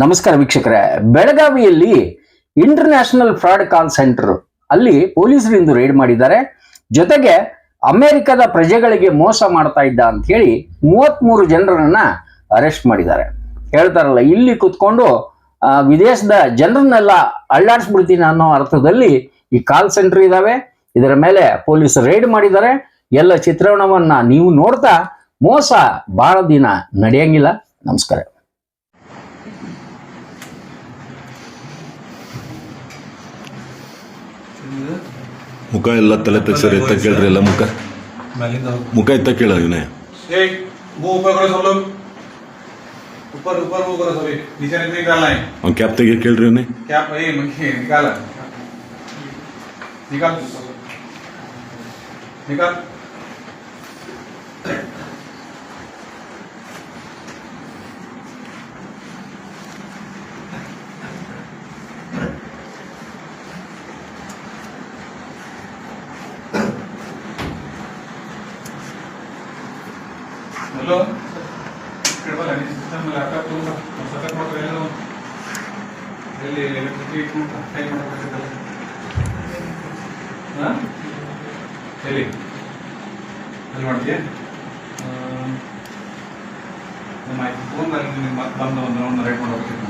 ನಮಸ್ಕಾರ ವೀಕ್ಷಕರೇ. ಬೆಳಗಾವಿಯಲ್ಲಿ ಇಂಟರ್ನ್ಯಾಷನಲ್ ಫ್ರಾಡ್ ಕಾಲ್ ಸೆಂಟರ್ ಅಲ್ಲಿ ಪೊಲೀಸರು ಇಂದು ರೇಡ್ ಮಾಡಿದ್ದಾರೆ. ಜೊತೆಗೆ ಅಮೆರಿಕದ ಪ್ರಜೆಗಳಿಗೆ ಮೋಸ ಮಾಡ್ತಾ ಇದ್ದ ಅಂತ ಹೇಳಿ ಮೂವತ್ಮೂರು ಜನರನ್ನ ಅರೆಸ್ಟ್ ಮಾಡಿದ್ದಾರೆ. ಹೇಳ್ತಾರಲ್ಲ, ಇಲ್ಲಿ ಕುತ್ಕೊಂಡು ವಿದೇಶದ ಜನರನ್ನೆಲ್ಲ ಅಳ್ಳಾಡಿಸ್ಬಿಡ್ತೀನಿ ಅನ್ನೋ ಅರ್ಥದಲ್ಲಿ ಈ ಕಾಲ್ ಸೆಂಟರ್ ಇದಾವೆ. ಇದರ ಮೇಲೆ ಪೊಲೀಸ್ ರೇಡ್ ಮಾಡಿದ್ದಾರೆ. ಎಲ್ಲ ಚಿತ್ರಣವನ್ನ ನೀವು ನೋಡ್ತಾ ಮೋಸ ಬಹಳ ದಿನ ನಡೆಯಂಗಿಲ್ಲ. ನಮಸ್ಕಾರ. ಮುಖ ಎಲ್ಲ ತಲೆ ತಗ್ಸರಿ ಎತ್ತ ಕೇಳ್ರಿ ಎಲ್ಲ ಮುಖ मैलिंद आओ। ಮುಖ ಎತ್ತ ಕೇಳ ವಿನಯ ए, वो ऊपर करो सब लोग ऊपर ऊपर वो करो सभी नीचे नहीं निकालना है ಅವ್ನ ಕ್ಯಾಪ್ ತೆಗಿ ಕೇಳ್ರಿ ವಿನಯ್ क्या ए मक्खी निकाला निकाल निकाल ಹಲೋ ಕೇಳಬಲ್ಲ ಸಿಸ್ಟಮ್ ಲ್ಯಾಪ್ಟಾಪ್ ಸತತ ಮಾಡ್ತಾರೆ ಎಲ್ಲ ಎಲೆಕ್ಟ್ರಿಕ್ ಟೈಮ್ ಮಾಡಬೇಕಲ್ಲ ಹಾಂ ಹೇಳಿ ಅಲ್ಲಿ ಮಾಡ್ತೀಯ ನಮ್ಮ ಫೋನ್ ಬಂದು ಒಂದು ರೈಟ್ ಮಾಡಬೇಕಿತ್ತು